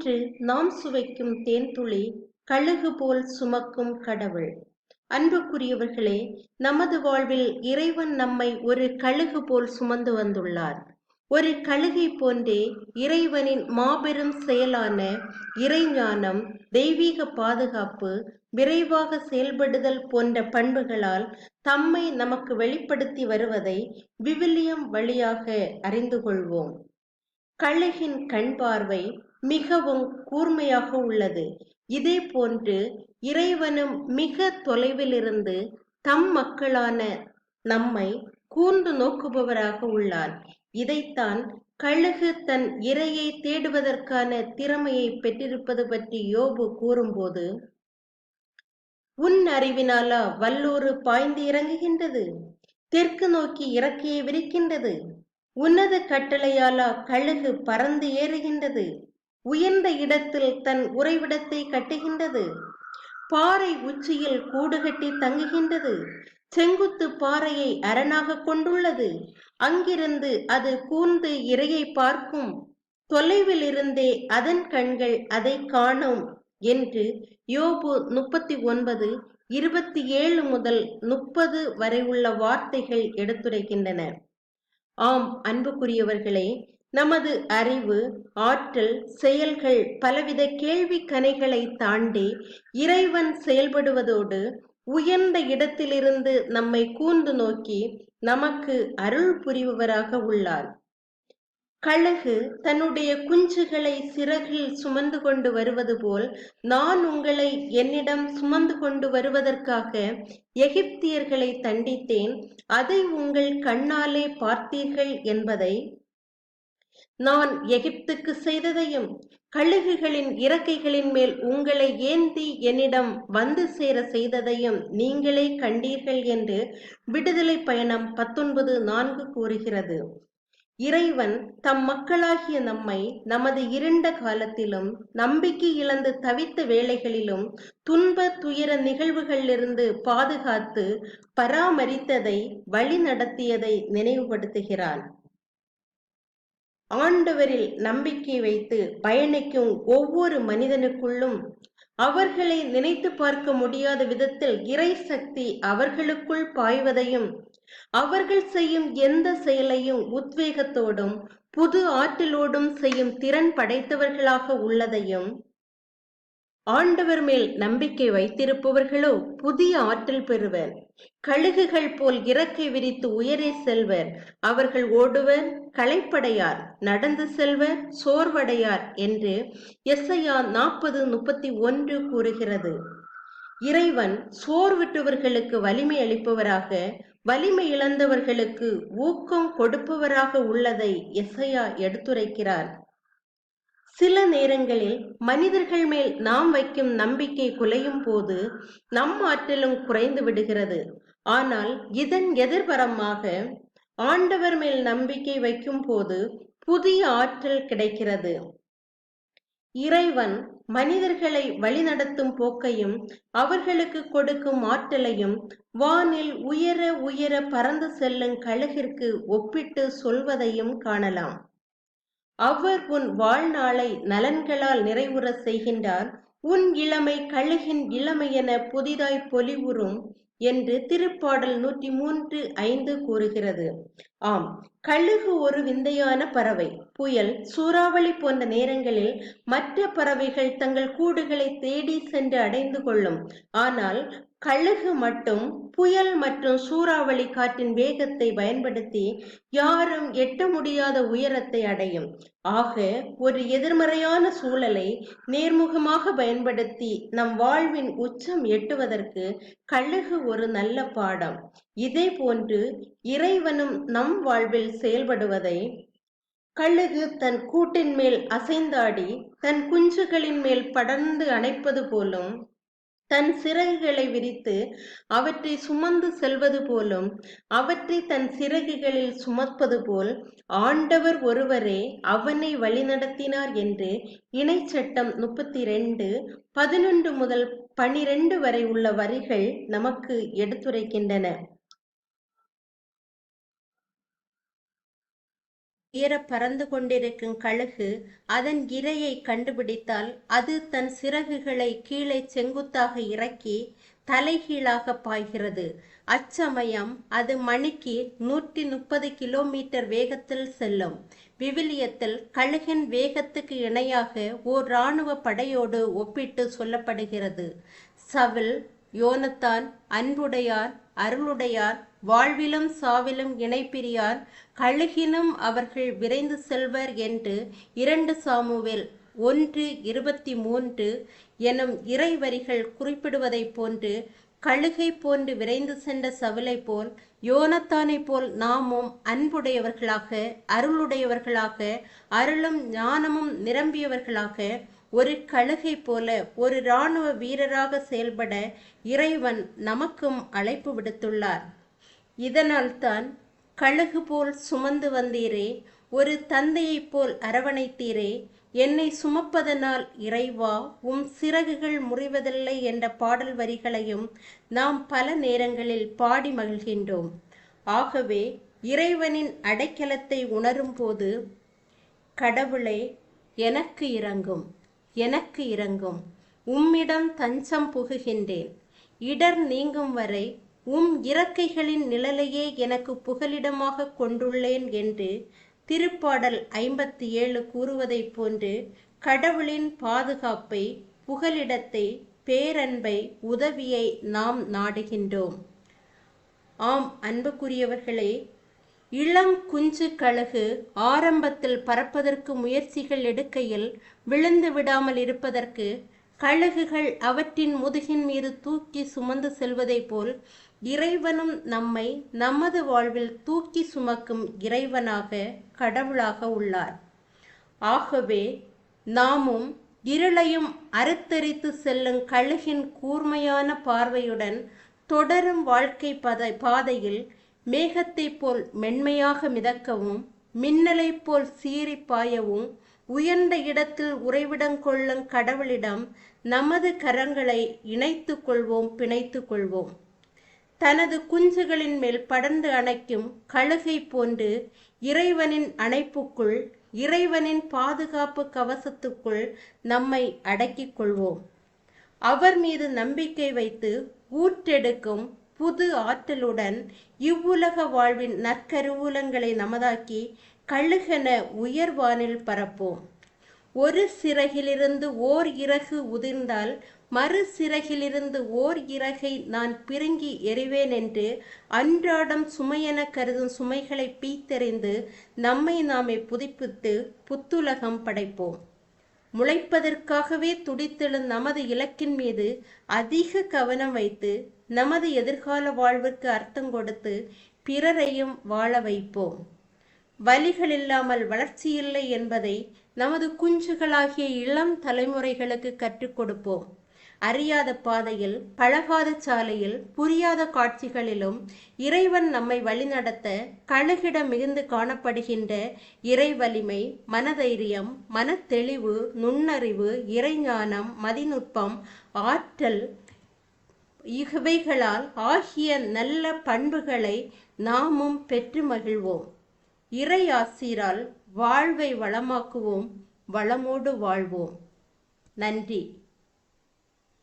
இன்று நாம் சுவைக்கும் தேன்துளி கழுகு போல் சுமக்கும் கடவுள். அன்புக்குரியவர்களே நமது வாழ்வில் இறைவன் நம்மை ஒரு கழுகு போல் சுமந்து வந்துள்ளார். ஒரு கழுகை போன்றே இறைவனின் மாபெரும் செயலான இறைஞானம் தெய்வீக பாதுகாப்பு விரைவாக செயல்படுதல் போன்ற பண்புகளால் தம்மை நமக்கு வெளிப்படுத்தி வருவதை விவிலியம் வழியாக அறிந்து கொள்வோம். கழுகின் கண் பார்வை மிகவும் கூர்மையாக உள்ளது. இதே போன்று இறைவனும் மிக தொலைவிலிருந்து தம் மக்களான நம்மை கூர்ந்து நோக்குபவராக உள்ளார் இதைத்தான் கழுகு தன் இரையை தேடுவதற்கான திறமையை பெற்றிருப்பது பற்றி யோபு கூறும்போது உன் அறிவினாலா வல்லூறு பாய்ந்து இறங்குகின்றது. தெற்கு நோக்கி இறக்கையை விரிக்கின்றது. உன்னது கட்டளையாலா கழுகு பறந்து ஏறுகின்றது. உயர்ந்த இடத்தில் தன் உறைவிடத்தை கட்டுகின்றது. பாறை உச்சியில் கூடு கட்டி தங்குகின்றது. செங்குத்து பாறையை அரணாக கொண்டுள்ளது. அங்கிருந்து அது கூர்ந்து இரையை பார்க்கும். தொலைவில் இருந்தே அதன் கண்கள் அதை காணும் என்று யோபு முப்பத்தி ஒன்பது இருபத்தி ஏழு முதல் முப்பது வரை உள்ள வார்த்தைகள் எடுத்துரைக்கின்றன. ஆம் அன்புக்குரியவர்களே நமது அறிவு ஆற்றல் செயல்கள் பலவித கேள்வி கனைகளை தாண்டி இறைவன் செயல்படுவதோடு உயர்ந்த இடத்திலிருந்து நம்மை கூர்ந்து நோக்கி நமக்கு அருள் புரிபவராக உள்ளார். கழுகு தன்னுடைய குஞ்சுகளை சிறகில் சுமந்து கொண்டு வருவது போல் நான் உங்களை என்னிடம் சுமந்து கொண்டு வருவதற்காக எகிப்தியர்களை தண்டித்தேன். அதை உங்கள் கண்ணாலே பார்த்தீர்கள் என்பதை நான் எகிப்துக்கு செய்ததையும் கழுகுகளின் இறக்கைகளின் மேல் உங்களை ஏந்தி என்னிடம் வந்து சேர செய்ததையும் நீங்களே கண்டீர்கள் என்று விடுதலை பயணம் பத்தொன்பது நான்கு கூறுகிறது. இறைவன் தம் மக்களாகிய நம்மை நமது இருண்ட காலத்திலும் நம்பிக்கை இழந்து தவித்த வேளைகளிலும் துன்ப துயர நிகழ்வுகளிலிருந்து பாதுகாத்து பராமரித்ததை வழி நடத்தியதை நினைவுபடுத்துகிறான். ஆண்டவரில் நம்பிக்கை வைத்து பயணிக்கும் ஒவ்வொரு மனிதனுக்குள்ளும் அவர்களை நினைத்து பார்க்க முடியாத விதத்தில் இறை சக்தி அவர்களுக்குள் பாய்வதையும் அவர்கள் செய்யும் எந்த செயலையும் உத்வேகத்தோடும் புது ஆற்றலோடும் செய்யும் திறன் படைத்தவர்களாக உள்ளதையும் ஆண்டவர் மேல் நம்பிக்கை வைத்திருப்பவர்களோ புதிய ஆற்றல் பெறுவர். கழுகுகள் போல் இறக்கை விரித்து உயரே செல்வர். அவர்கள் ஓடுவர் களைப்படையார் நடந்து செல்வர் சோர்வடையார் என்று எஸ்ஐயா நாற்பது முப்பத்தி ஒன்று கூறுகிறது. இறைவன் சோர்விட்டவர்களுக்கு வலிமை அளிப்பவராக வலிமை இழந்தவர்களுக்கு ஊக்கம் கொடுப்பவராக உள்ளதை எஸ்ஐயா எடுத்துரைக்கிறார். சில நேரங்களில் மனிதர்கள் மேல் நாம் வைக்கும் நம்பிக்கை குலையும் போது நம் ஆற்றலும் குறைந்து விடுகிறது. ஆனால் இதன் எதிர்பரமாக ஆண்டவர் மேல் நம்பிக்கை வைக்கும் போது புதிய ஆற்றல் கிடைக்கிறது. இறைவன் மனிதர்களை வழிநடத்தும் போக்கையும் அவர்களுக்கு கொடுக்கும் ஆற்றலையும் வானில் உயர உயர பறந்து செல்லும் கழுகிற்கு ஒப்பிட்டு சொல்வதையும் காணலாம். அவர் உன் வாழ்நாளை நலன்களால் நிறைவுற செய்கின்றார். உன் இளமை கழுகின் இளமையென புதிதாய் பொலிவுறும் என்று திருப்பாடல் நூற்றி மூன்று ஐந்து கூறுகிறது. ஆம் கழுகு ஒரு விந்தையான பறவை. புயல் சூறாவளி போன்ற நேரங்களில் மற்ற பறவைகள் தங்கள் கூடுகளை தேடி சென்று அடைந்து கொள்ளும். ஆனால் கழுகு மட்டும் புயல் மற்றும் சூறாவளி காற்றின் வேகத்தை பயன்படுத்தி யாரும் எட்ட முடியாத உயரத்தை அடையும். ஆக ஒரு எதிர்மறையான சூழலை நேர்முகமாக பயன்படுத்தி நம் வாழ்வின் உச்சம் எட்டுவதற்கு கழுகு ஒரு நல்ல பாடம். இதே போன்று இறைவனும் நம் வாழ்வில் செயல்படுவதை கழுகு தன் கூட்டின் மேல் அசைந்தாடி தன் குஞ்சுகளின் மேல் படர்ந்து அணைப்பது போலும் தன் சிறகுகளை விரித்து அவற்றை சுமந்து செல்வது போலும் அவற்றை தன் சிறகுகளில் சுமப்பது போல் ஆண்டவர் ஒருவரே அவனை வழிநடத்தினார் என்று இணைச்சட்டம் முப்பத்தி ரெண்டு பதினொன்று முதல் பனிரெண்டு வரை உள்ள வரிகள் நமக்கு எடுத்துரைக்கின்றன. உயர பறந்து கொண்டிருக்கும் கழுகு அதன் இரையை கண்டுபிடித்தால் அது தன் சிறகுகளை கீழே செங்குத்தாக இறக்கி தலைகீழாக பாய்கிறது. அச்சமயம் அது மணிக்கு நூற்றி முப்பது கிலோமீட்டர் வேகத்தில் செல்லும். விவிலியத்தில் கழுகின் வேகத்துக்கு இணையாக ஓர் இராணுவ படையோடு ஒப்பிட்டு சொல்லப்படுகிறது. சவில் யோனத்தான் அன்புடையார் அருளுடையார் வாழ்விலும் சாவிலும் இணைப்பிரியார் கழுகினும் அவர்கள் விரைந்து செல்வர் என்று இரண்டு சாமுவேல் ஒன்று இருபத்தி மூன்று எனும் இறைவரிகள் குறிப்பிடுவதைப் போன்று கழுகை போன்று விரைந்து சென்ற சவிலை போல் யோனத்தானை போல் நாமும் அன்புடையவர்களாக அருளுடையவர்களாக அருளும் ஞானமும் நிரம்பியவர்களாக ஒரு கழுகை போல ஒரு இராணுவ வீரராக செயல்பட இறைவன் நமக்கும் அழைப்பு விடுத்துள்ளார். இதனால்தான் கழுகு போல் சுமந்து வந்தீரே ஒரு தந்தையைப் போல் அரவணைத்தீரே என்னை சுமப்பதனால் இறைவா உம் சிறகுகள் முறிவதில்லை என்ற பாடல் வரிகளையும் நாம் பல நேரங்களில் பாடி மகிழ்கின்றோம். ஆகவே இறைவனின் அடைக்கலத்தை உணரும் போது கடவுளே எனக்கு இறங்கும் எனக்கு இறங்கும் உம்மிடம் தஞ்சம் புகுகின்றேன். இடர் நீங்கும் வரை உம் இறக்கைகளின் நிழலையே எனக்கு புகலிடமாக கொண்டுள்ளேன் என்று திருப்பாடல் ஐம்பத்தி ஏழு கூறுவதைப் போன்று கடவுளின் பாதுகாப்பை புகலிடத்தை பேரன்பை உதவியை நாம் நாடுகின்றோம். ஆம் அன்புக்குரியவர்களே இளம் குஞ்சு கழுகு ஆரம்பத்தில் பறப்பதற்கு முயற்சிகள் எடுக்கையில் விழுந்து விடாமல் இருப்பதற்கு கழுகுகள் அவற்றின் முதுகின் மீது தூக்கி சுமந்து செல்வதைப் போல் இறைவனும் நம்மை நமது வாழ்வில் தூக்கி சுமக்கும் இறைவனாக கடவுளாக உள்ளார். ஆகவே நாமும் இருளையும் அறுத்தரித்து செல்லும் கழுகின் கூர்மையான பார்வையுடன் தொடரும் வாழ்க்கை பத பாதையில் மேகத்தைப் போல் மென்மையாக மிதக்கவும் மின்னலைப் போல் சீறி பாயவும் உயர்ந்த இடத்தில் உறைவிடம் கொள்ளும் கடவுளிடம் நமது கரங்களை இணைத்து கொள்வோம் பிணைத்து கொள்வோம். தனது குஞ்சுகளின் மேல் படர்ந்து அணைக்கும் கழுகை போன்று இறைவனின் அணைப்புக்குள் இறைவனின் பாதுகாப்பு கவசத்துக்குள் நம்மை அடக்கிக் கொள்வோம். அவர் மீது நம்பிக்கை வைத்து ஊற்றெடுக்கும் புது ஆற்றலுடன் இவ்வுலக வாழ்வின் நற்கருவூலங்களை நமதாக்கி கழுகென உயர்வானில் பரப்போம். ஒரு சிறகிலிருந்து ஓர் இறகு உதிர்ந்தால் மறு சிறகிலிருந்து ஓர் இறகை நான் பிடுங்கி எறிவேன் என்று அன்றாடம் சுமையென கருதும் சுமைகளை பீத்தெறிந்து நம்மை நாமே புதுப்பித்து புத்துலகம் படைப்போம். முளைப்பதற்காகவே துடித்தெழும் நமது இலக்கின் மீது அதிக கவனம் வைத்து நமது எதிர்கால வாழ்விற்கு அர்த்தம் கொடுத்து பிறரையும் வாழ வைப்போம். வலிகள் இல்லாமல் வளர்ச்சி இல்லை என்பதை நமது குஞ்சுகளாகிய இளம் தலைமுறைகளுக்கு கற்றுக் கொடுப்போம். அறியாத பாதையில் பழகாத சாலையில் புரியாத காட்சிகளிலும் இறைவன் நம்மை வழிநடத்த கழுகிட மிகுந்து காணப்படுகின்ற இறை வலிமை மனதைரியம் மனத்தெளிவு நுண்ணறிவு இறைஞானம் மதிநுட்பம் ஆற்றல் இவைகளால் ஆகிய நல்ல பண்புகளை நாமும் பெற்று மகிழ்வோம். இறை ஆசீரால் வாழ்வை வளமாக்குவோம் வளமோடு வாழ்வோம். நன்றி.